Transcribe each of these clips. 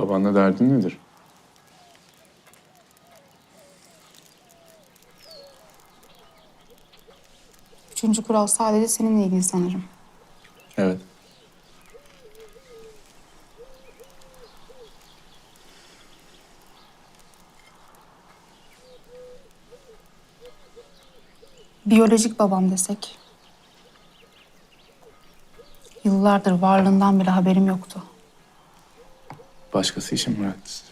Babanla derdin nedir? Üçüncü kural sadece seninle ilgili sanırım. Evet. Biyolojik babam desek. Yıllardır varlığından bile haberim yoktu. Başkası için bıraktı sizi.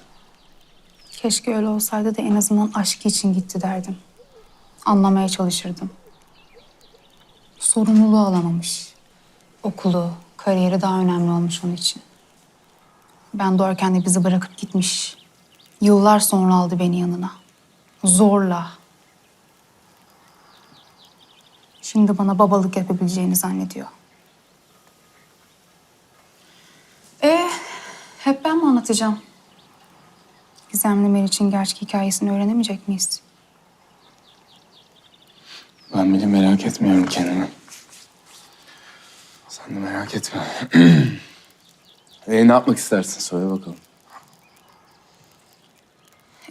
Keşke öyle olsaydı da en azından aşkı için gitti derdim. Anlamaya çalışırdım. Sorumluluğu alamamış. Okulu, kariyeri daha önemli olmuş onun için. Ben doğarken de bizi bırakıp gitmiş. Yıllar sonra aldı beni yanına. Zorla. Şimdi bana babalık yapabileceğini zannediyor. E hep ben mi anlatacağım? Gizemli Meriç'in gerçek hikayesini öğrenemeyecek miyiz? Ben bile merak etmiyorum kendimi. Sen de merak etme. e, ne yapmak istersin? Söyle bakalım.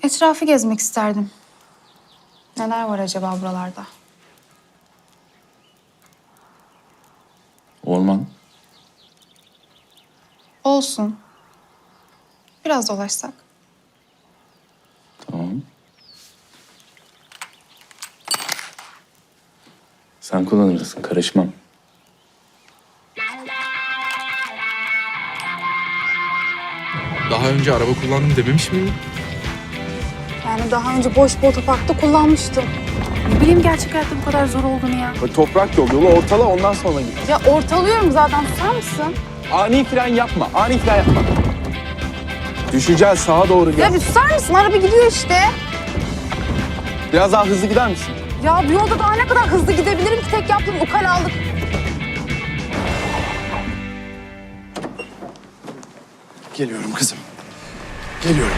Etrafı gezmek isterdim. Neler var acaba buralarda? Orman. Olsun. Biraz dolaşsak. Tamam. Sen kullanırsın. Karışmam. Daha önce araba kullandım dememiş miydim? Yani daha önce boş bir otoparkta kullanmıştım. Ne bileyim gerçek hayatta bu kadar zor olduğunu ya. Toprak yol. Yolu ortala ondan sonra git. Ya ortalıyorum zaten susar mısın? Ani fren yapma. Ani fren yapma. Düşeceğiz. Sağa doğru gel. Ya bir susar mısın? Araba gidiyor işte. Biraz daha hızlı gider misin? Ya bu yolda daha ne kadar hızlı gidebilirim ki tek yaptığım ukalalık. Geliyorum kızım. Geliyorum.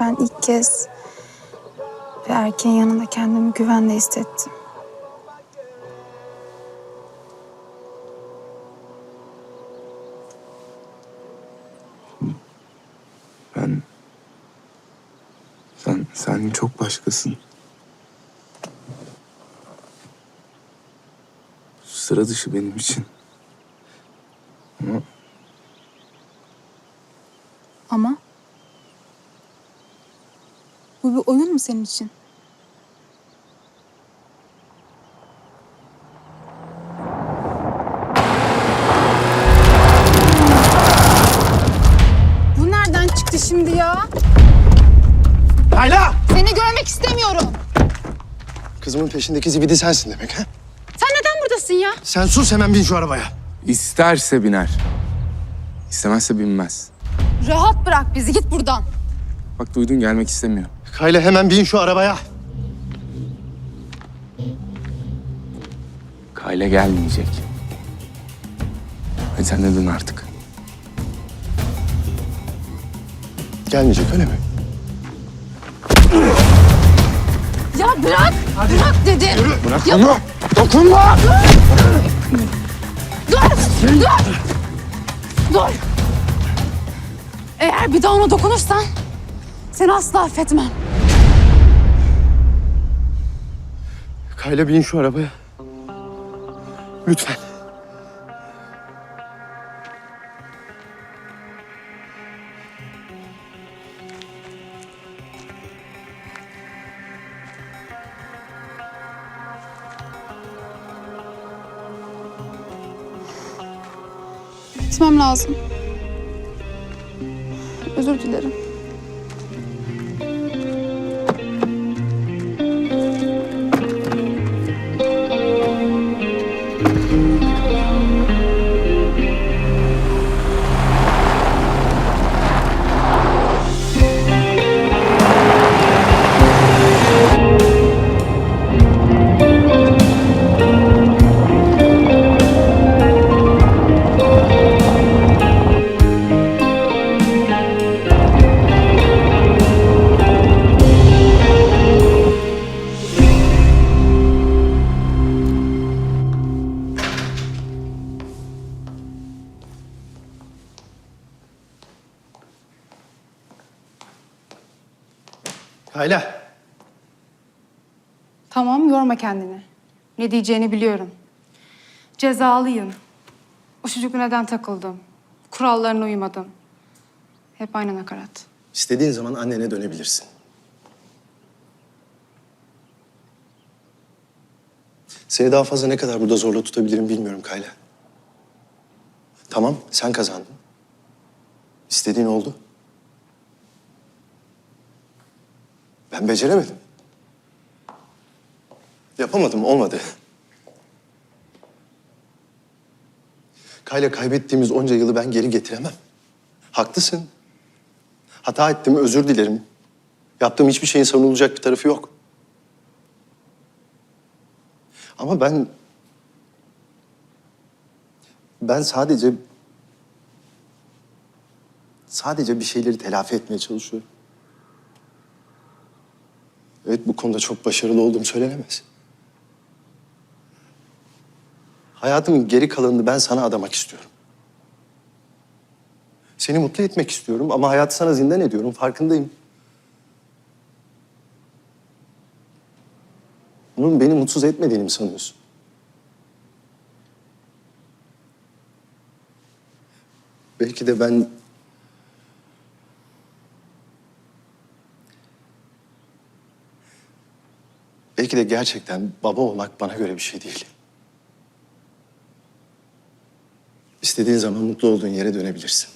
Ben ilk kez bir erkeğin yanında kendimi güvende hissettim. Ben... Sen, sen çok başkasın. Sıra dışı benim için. Ama Ama... Bu bir oyun mu senin için? Bu nereden çıktı şimdi ya? Ayla! Seni görmek istemiyorum. Kızımın peşindeki zibidi sensin demek ha? Sen neden buradasın ya? Sen sus hemen bin şu arabaya. isterse biner. İstemezse binmez. Rahat bırak bizi git buradan. Bak duydun gelmek istemiyor. Kayla hemen bin şu arabaya. Kayla gelmeyecek. Hadi sen de dön artık. Gelmeyecek öyle mi? Ya bırak! Bırak dedim! Bırak onu. Dokunma. Dur! Dur! Dur! Eğer bir daha ona dokunursan seni asla affetmem. Kayla bin şu arabaya. Lütfen. Gitmem lazım. Özür dilerim. Tamam, yorma kendini. Ne diyeceğini biliyorum. Cezalıyım. O çocukla neden takıldım? Kurallarına uymadım. Hep aynı nakarat. İstediğin zaman annene dönebilirsin. Seni daha fazla ne kadar burada zorla tutabilirim bilmiyorum Kayla. Tamam, sen kazandın. İstediğin oldu. Ben beceremedim. Yapamadım, olmadı. Kayla kaybettiğimiz onca yılı ben geri getiremem. Haklısın. Hata ettim, özür dilerim. Yaptığım hiçbir şeyin savunulacak bir tarafı yok. Ama ben... Ben sadece... Sadece bir şeyleri telafi etmeye çalışıyorum. Evet, bu konuda çok başarılı olduğum söylenemez. Hayatımın geri kalanını ben sana adamak istiyorum. Seni mutlu etmek istiyorum ama hayatı sana zindan ediyorum. Farkındayım. Bunun beni mutsuz etmediğini mi sanıyorsun? Belki de ben... Belki de gerçekten baba olmak bana göre bir şey değil. İstediğin zaman mutlu olduğun yere dönebilirsin.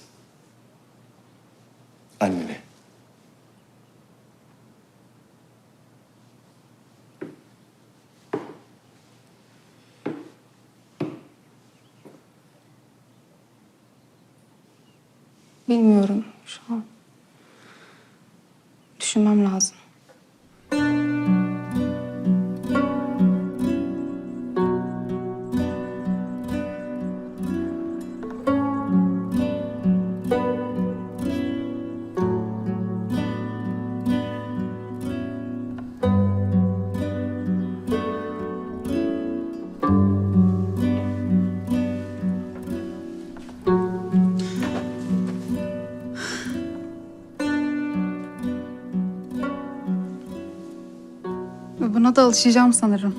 Buna da alışacağım sanırım.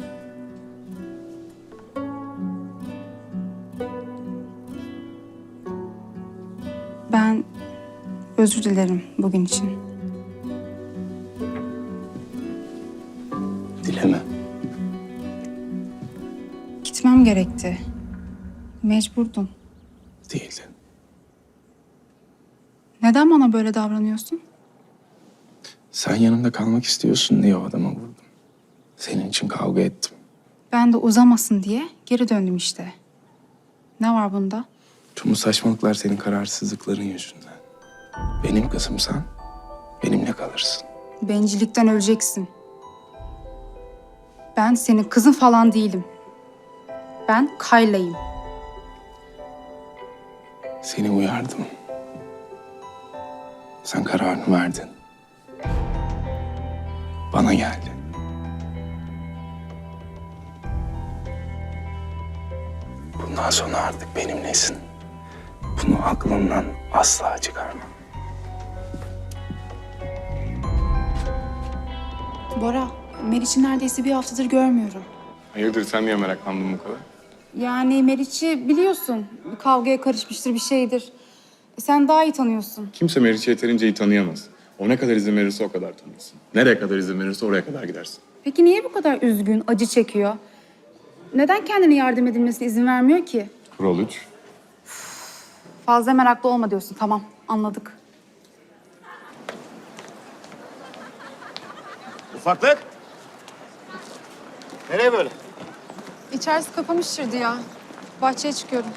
Ben özür dilerim bugün için. Dileme. Gitmem gerekti. Mecburdum. Değildin. Neden bana böyle davranıyorsun? Sen yanımda kalmak istiyorsun diye o adama vurdum. Senin için kavga ettim. Ben de uzamasın diye geri döndüm işte. Ne var bunda? Tüm bu saçmalıklar senin kararsızlıkların yüzünden. Benim kızımsan benimle kalırsın. Bencillikten öleceksin. Ben senin kızın falan değilim. Ben Kayla'yım. Seni uyardım. Sen kararını verdin. Bana geldi. Bundan sonra artık benimlesin. Bunu aklından asla çıkarma. Bora, Meriç'i neredeyse bir haftadır görmüyorum. Hayırdır sen niye meraklandın bu kadar? Yani Meriç'i biliyorsun. Bir kavgaya karışmıştır bir şeydir. E, sen daha iyi tanıyorsun. Kimse Meriç'i yeterince iyi tanıyamaz. O ne kadar izin verirse o kadar tanırsın. Nereye kadar izin verirse oraya kadar gidersin. Peki niye bu kadar üzgün, acı çekiyor? Neden kendine yardım edilmesine izin vermiyor ki? Kural 3. Fazla meraklı olma diyorsun. Tamam, anladık. Ufaklık. Nereye böyle? İçerisi kapamıştır ya. Bahçeye çıkıyorum.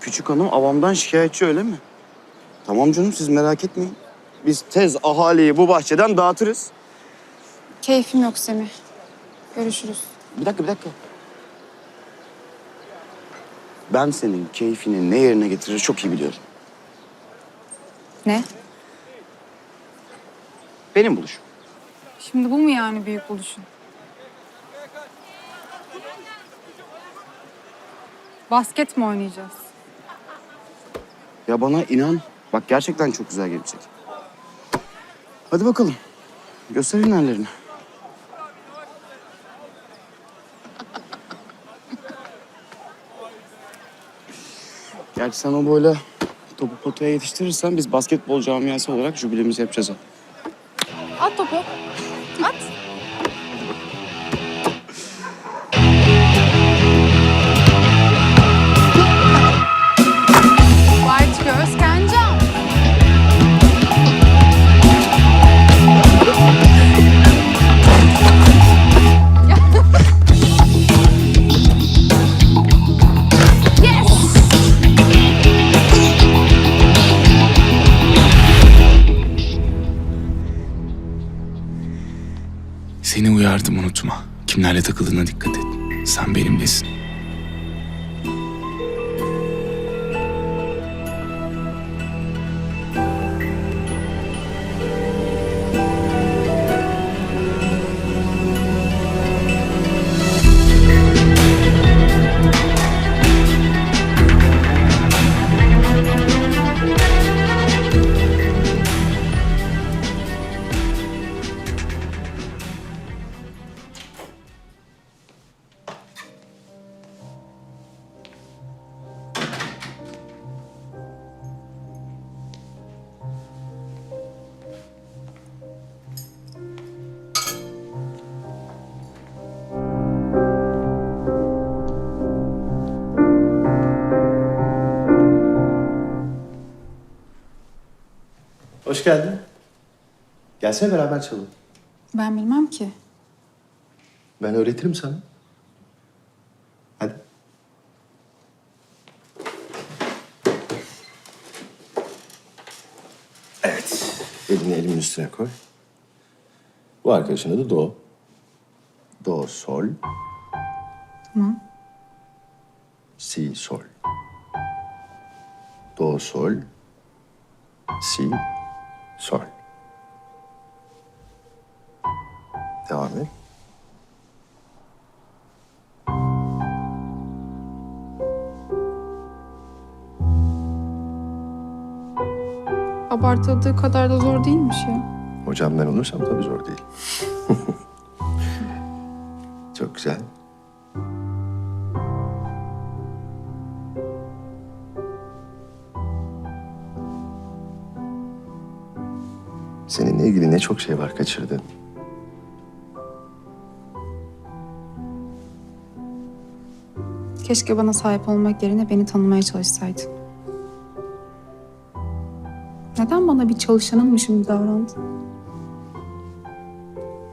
Küçük hanım avamdan şikayetçi öyle mi? Tamam canım siz merak etmeyin. Biz tez ahaliyi bu bahçeden dağıtırız. Keyfim yok Semih. Görüşürüz. Bir dakika bir dakika. Ben senin keyfini ne yerine getirir çok iyi biliyorum. Ne? Benim buluşum. Şimdi bu mu yani büyük buluşun? Basket mi oynayacağız? Ya bana inan. Bak gerçekten çok güzel gelecek. Hadi bakalım. Göster hünerlerini. Gerçi sen o boyla topu potaya yetiştirirsen biz basketbol camiası olarak jübilemizi yapacağız. ha. Kimlerle takıldığına dikkat et. Sen benimlesin. Hoş geldin. Gelsene beraber çalalım. Ben bilmem ki. Ben öğretirim sana. Hadi. Evet. Elini elimin üstüne koy. Bu arkadaşın adı Do. Do, sol. Tamam. Si, sol. Do, sol. Si, sol. Devam et. Abartıldığı kadar da zor değilmiş ya. Hocam ben olursam tabii zor değil. Çok güzel. Ne çok şey var kaçırdın. Keşke bana sahip olmak yerine beni tanımaya çalışsaydın. Neden bana bir çalışanınmışım gibi davrandın?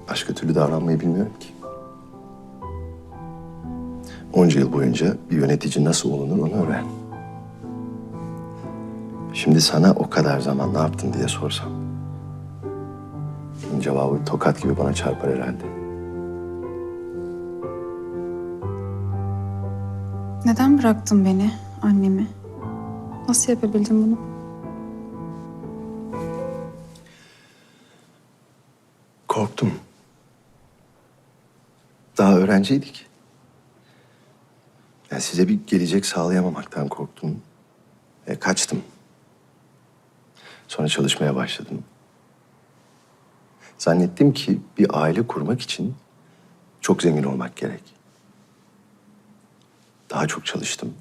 Başka türlü davranmayı bilmiyorum ki. Onca yıl boyunca bir yönetici nasıl olunur onu öğren. Şimdi sana o kadar zaman ne yaptın diye sorsam cevabı tokat gibi bana çarpar herhalde. Neden bıraktın beni, annemi? Nasıl yapabildin bunu? Korktum. Daha öğrenciydik. Yani size bir gelecek sağlayamamaktan korktum. E, kaçtım. Sonra çalışmaya başladım. Zannettim ki bir aile kurmak için çok zengin olmak gerek. Daha çok çalıştım.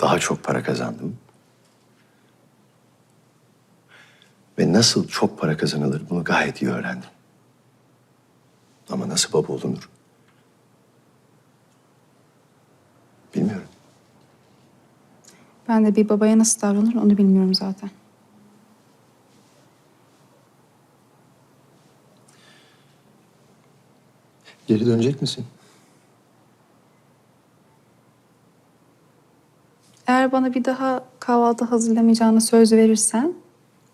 Daha çok para kazandım. Ve nasıl çok para kazanılır bunu gayet iyi öğrendim. Ama nasıl baba olunur? Bilmiyorum. Ben de bir babaya nasıl davranır onu bilmiyorum zaten. Geri dönecek misin? Eğer bana bir daha kahvaltı hazırlamayacağını söz verirsen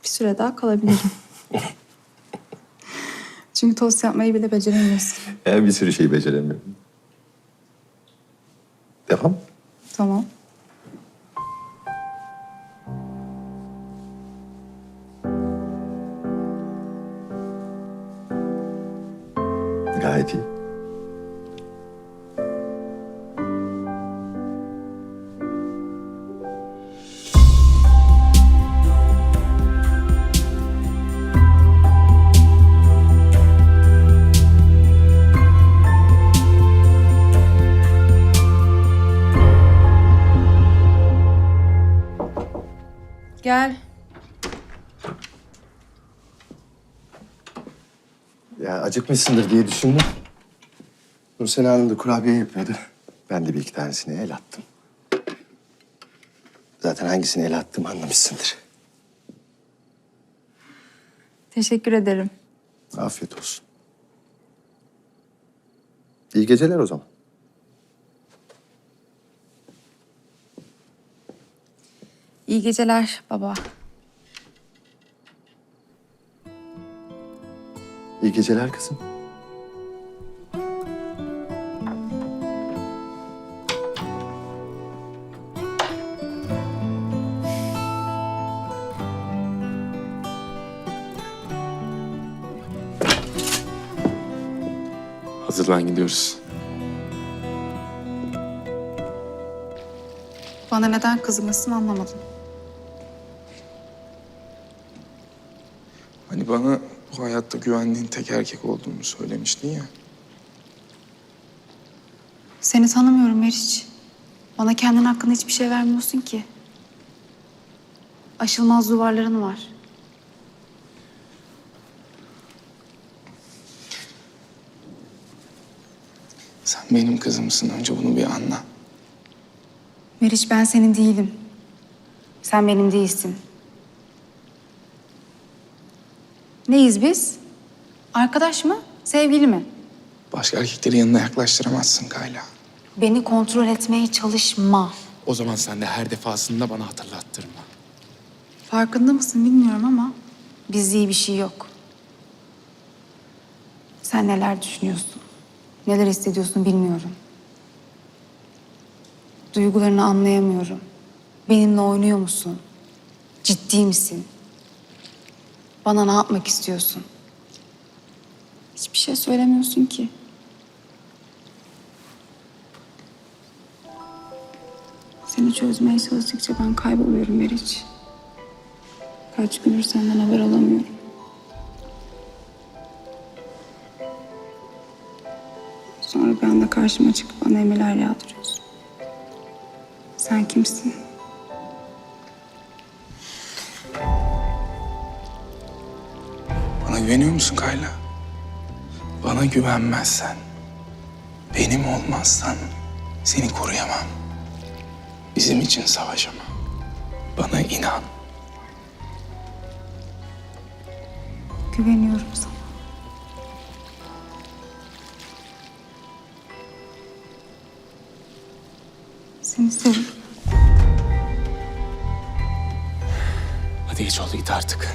bir süre daha kalabilirim. Çünkü tost yapmayı bile beceremiyorsun. Ben bir sürü şey beceremiyorum. Devam. Tamam. Gel. Ya acıkmışsındır diye düşündüm. Nursel Hanım da kurabiye yapıyordu. Ben de bir iki tanesini el attım. Zaten hangisini el attım anlamışsındır. Teşekkür ederim. Afiyet olsun. İyi geceler o zaman. İyi geceler baba. İyi geceler kızım. Hazırlan gidiyoruz. Bana neden kızgınsın anlamadım. Bana bu hayatta güvendiğin tek erkek olduğumu söylemiştin ya. Seni tanımıyorum Meriç. Bana kendin hakkında hiçbir şey vermiyorsun ki. Aşılmaz duvarların var. Sen benim kızımsın. Önce bunu bir anla. Meriç ben senin değilim. Sen benim değilsin. Neyiz biz? Arkadaş mı? Sevgili mi? Başka erkekleri yanına yaklaştıramazsın Kayla. Beni kontrol etmeye çalışma. O zaman sen de her defasında bana hatırlattırma. Farkında mısın bilmiyorum ama bizde iyi bir şey yok. Sen neler düşünüyorsun? Neler hissediyorsun bilmiyorum. Duygularını anlayamıyorum. Benimle oynuyor musun? Ciddi misin? Bana ne yapmak istiyorsun? Hiçbir şey söylemiyorsun ki. Seni çözmeye çalıştıkça ben kayboluyorum Meriç. Kaç gündür senden haber alamıyorum. Sonra bir anda karşıma çıkıp bana emirler yağdırıyorsun. Sen kimsin? Bana güveniyor musun Kayla? Bana güvenmezsen, benim olmazsan seni koruyamam. Bizim için savaşamam. Bana inan. Güveniyorum sana. Seni seviyorum. Hadi geç oldu git artık.